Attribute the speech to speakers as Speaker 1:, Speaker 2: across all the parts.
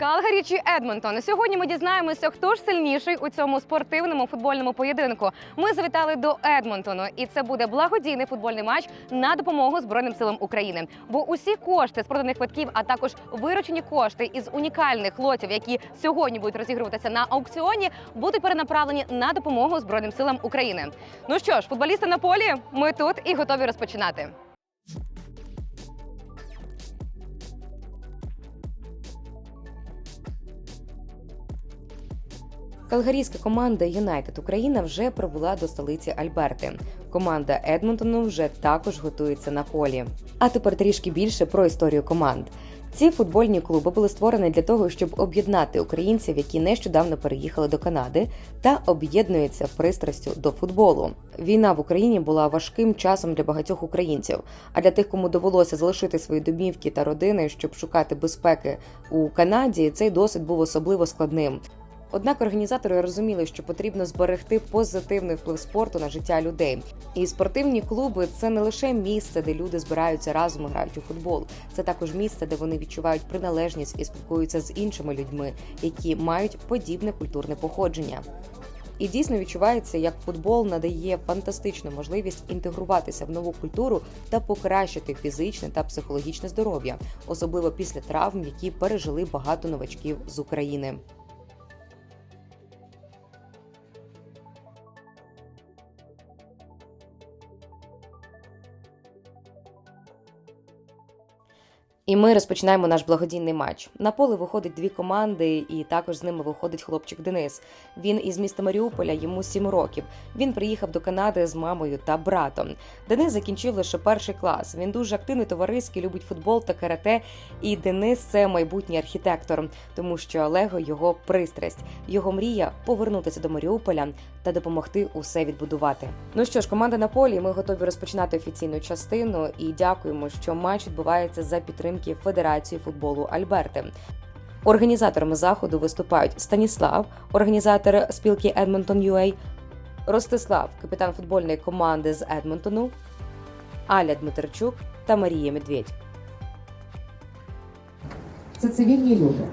Speaker 1: Калгарі чи Едмонтон. Сьогодні ми дізнаємося, хто ж сильніший у цьому спортивному футбольному поєдинку. Ми завітали до Едмонтону, і це буде благодійний футбольний матч на допомогу Збройним силам України. Бо усі кошти з проданих квитків, а також виручені кошти із унікальних лотів, які сьогодні будуть розігруватися на аукціоні, будуть перенаправлені на допомогу Збройним силам України. Ну що ж, футболісти на полі, ми тут і готові розпочинати. Калгарійська команда Юнайтед Україна вже прибула до столиці Альберти. Команда Едмонтону вже також готується на полі. А тепер трішки більше про історію команд. Ці футбольні клуби були створені для того, щоб об'єднати українців, які нещодавно переїхали до Канади, та об'єднуються пристрастю до футболу. Війна в Україні була важким часом для багатьох українців. А для тих, кому довелося залишити свої домівки та родини, щоб шукати безпеки у Канаді, цей досвід був особливо складним. Однак організатори розуміли, що потрібно зберегти позитивний вплив спорту на життя людей. І спортивні клуби це не лише місце, де люди збираються разом і грають у футбол. Це також місце, де вони відчувають приналежність і спілкуються з іншими людьми, які мають подібне культурне походження. І дійсно відчувається, як футбол надає фантастичну можливість інтегруватися в нову культуру та покращити фізичне та психологічне здоров'я, особливо після травм, які пережили багато новачків з України. І ми розпочинаємо наш благодійний матч. На поле виходить дві команди, і також з ними виходить хлопчик Денис. Він із міста Маріуполя, йому сім років. Він приїхав до Канади з мамою та братом. Денис закінчив лише перший клас. Він дуже активний товариський, любить футбол та карате. І Денис це майбутній архітектор, тому що Лего його пристрасть. Його мрія повернутися до Маріуполя та допомогти усе відбудувати. Ну що ж, команда на полі. Ми готові розпочинати офіційну частину і дякуємо, що матч відбувається за підтримки Федерації футболу Альберти. Організаторами заходу виступають Станіслав, організатор спілки Едмонтон UA, Ростислав, капітан футбольної команди з Едмонтону, Аля Дмитерчук та Марія Медведь.
Speaker 2: це цивільні люди.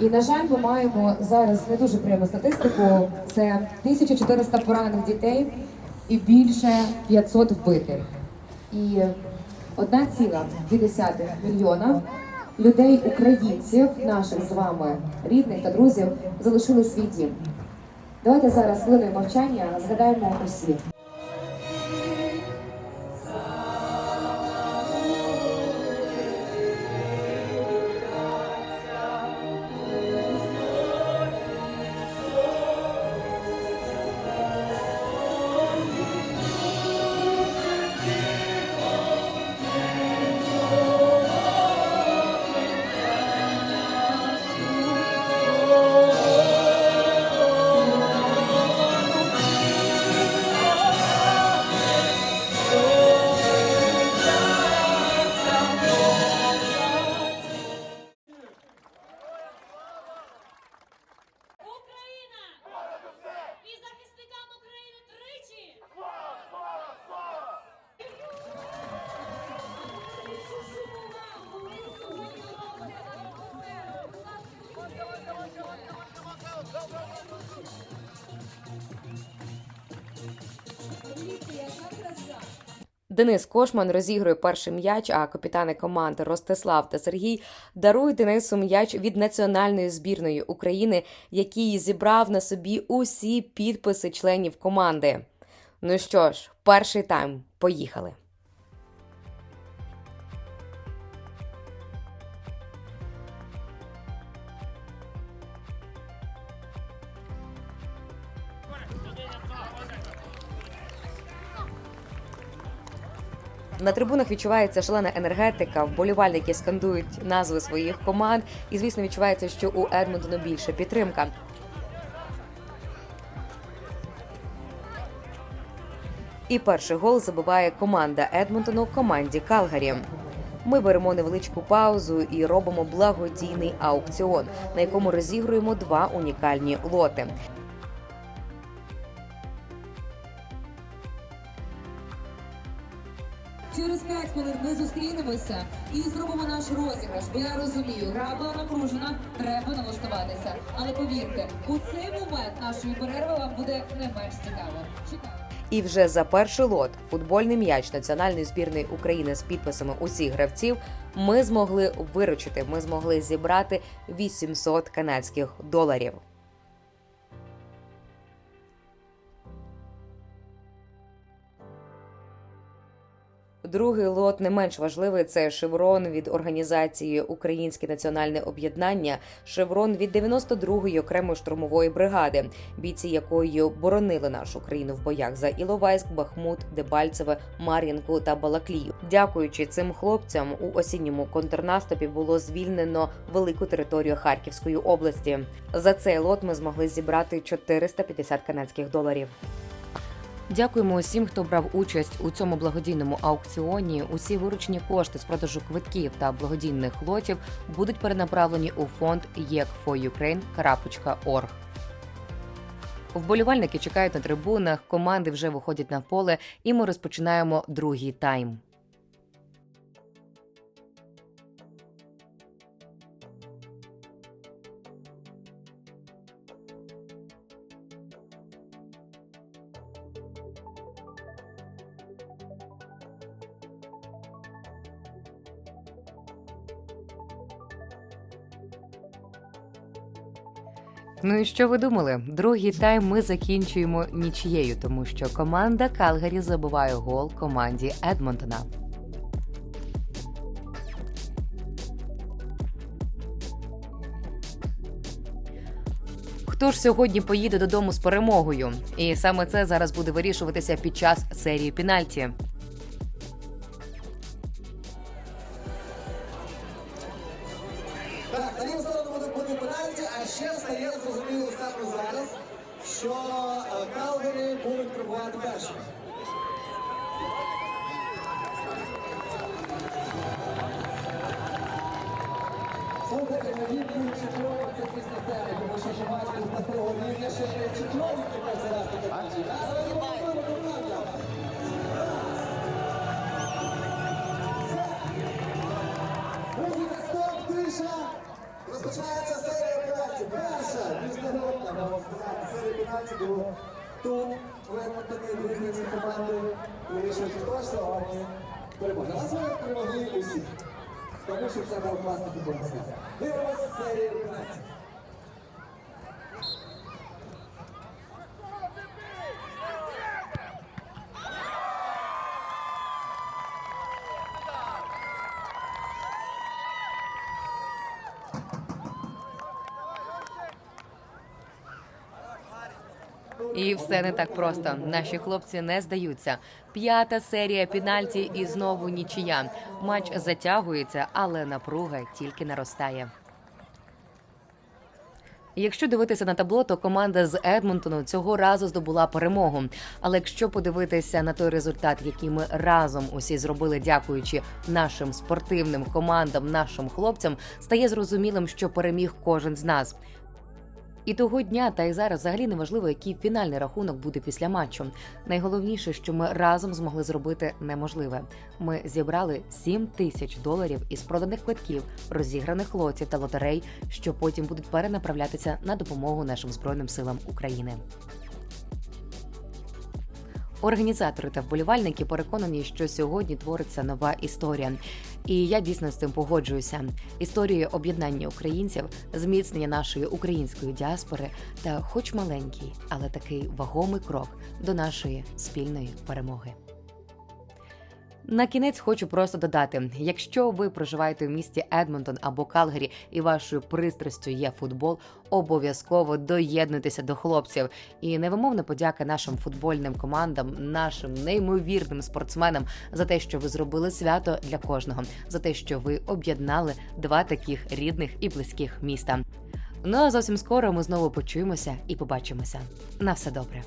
Speaker 2: І, на жаль, ми маємо зараз не дуже приємну статистику. Це 1400 поранених дітей і більше 500 вбитих. І 1,2 мільйона людей, українців, наших з вами рідних та друзів, залишили свій дім. Давайте зараз хвилиною мовчання згадаємо усіх.
Speaker 1: Денис Кошман розігрує перший м'яч, а капітани команд Ростислав та Сергій дарують Денису м'яч від національної збірної України, який зібрав на собі усі підписи членів команди. Ну що ж, перший тайм. Поїхали. На трибунах відчувається шалена енергетика, вболівальники скандують назви своїх команд, і звісно відчувається, що у Едмонтону більше підтримка. І перший гол забиває команда Едмонтону команді Калгарі. Ми беремо невеличку паузу і робимо благодійний аукціон, на якому розігруємо два унікальні лоти.
Speaker 2: Зустрінемося і зробимо наш розіграш. Бо я розумію, гра була напружена, треба налаштуватися. Але повірте, у цей момент нашої перерви вам буде не менш цікаво. Чекаю.
Speaker 1: І вже за перший лот футбольний м'яч національної збірної України з підписами усіх гравців ми змогли виручити. Ми змогли зібрати 800 канадських доларів. Другий лот не менш важливий це шеврон від організації Українське національне об'єднання, шеврон від 92-ї окремої штурмової бригади, бійці якої боронили нашу країну в боях за Іловайськ, Бахмут, Дебальцеве, Мар'їнку та Балаклію. Дякуючи цим хлопцям, у осінньому контрнаступі було звільнено велику територію Харківської області. За цей лот ми змогли зібрати 450 канадських доларів. Дякуємо усім, хто брав участь у цьому благодійному аукціоні. Усі виручені кошти з продажу квитків та благодійних лотів будуть перенаправлені у фонд yek4ukraine.org. Вболівальники чекають на трибунах, команди вже виходять на поле, і ми розпочинаємо другий тайм. Ну і що ви думали? Другий тайм ми закінчуємо нічією, тому що команда Калгарі забиває гол команді Едмонтона. Хто ж сьогодні поїде додому з перемогою? І саме це зараз буде вирішуватися під час серії пенальті.
Speaker 3: Пенальті, я ще стає зрозуміло саме зараз, що е, Калгарі будуть прибувати першими. Слухайте, відбуючи кров, це після тебе, тому що бачите з такого рівня ще чемпіон, тепер зараз було тут. Такі дружниці команди вирішили, що точно сьогодні. А вони перемогли усі. Тому що це був класний футбольний світ. Дивимося серію пенальті.
Speaker 1: І все не так просто. Наші хлопці не здаються. П'ята серія пенальті і знову нічия. Матч затягується, але напруга тільки наростає. Якщо дивитися на табло, то команда з Едмонтону цього разу здобула перемогу. Але якщо подивитися на той результат, який ми разом усі зробили, дякуючи нашим спортивним командам, нашим хлопцям, стає зрозумілим, що переміг кожен з нас. І того дня, та й зараз взагалі не важливо, який фінальний рахунок буде після матчу. Найголовніше, що ми разом змогли зробити неможливе. Ми зібрали 7 тисяч доларів із проданих квитків, розіграних лотів та лотерей, що потім будуть перенаправлятися на допомогу нашим збройним силам України. Організатори та вболівальники переконані, що сьогодні твориться нова історія. І я дійсно з цим погоджуюся. Історії об'єднання українців, зміцнення нашої української діаспори та, хоч маленький, але такий вагомий крок до нашої спільної перемоги. На кінець хочу просто додати: якщо ви проживаєте в місті Едмонтон або Калгарі і вашою пристрастю є футбол, обов'язково доєднуйтеся до хлопців. І невимовна подяка нашим футбольним командам, нашим неймовірним спортсменам за те, що ви зробили свято для кожного, за те, що ви об'єднали два таких рідних і близьких міста. Ну а зовсім скоро ми знову почуємося і побачимося. На все добре.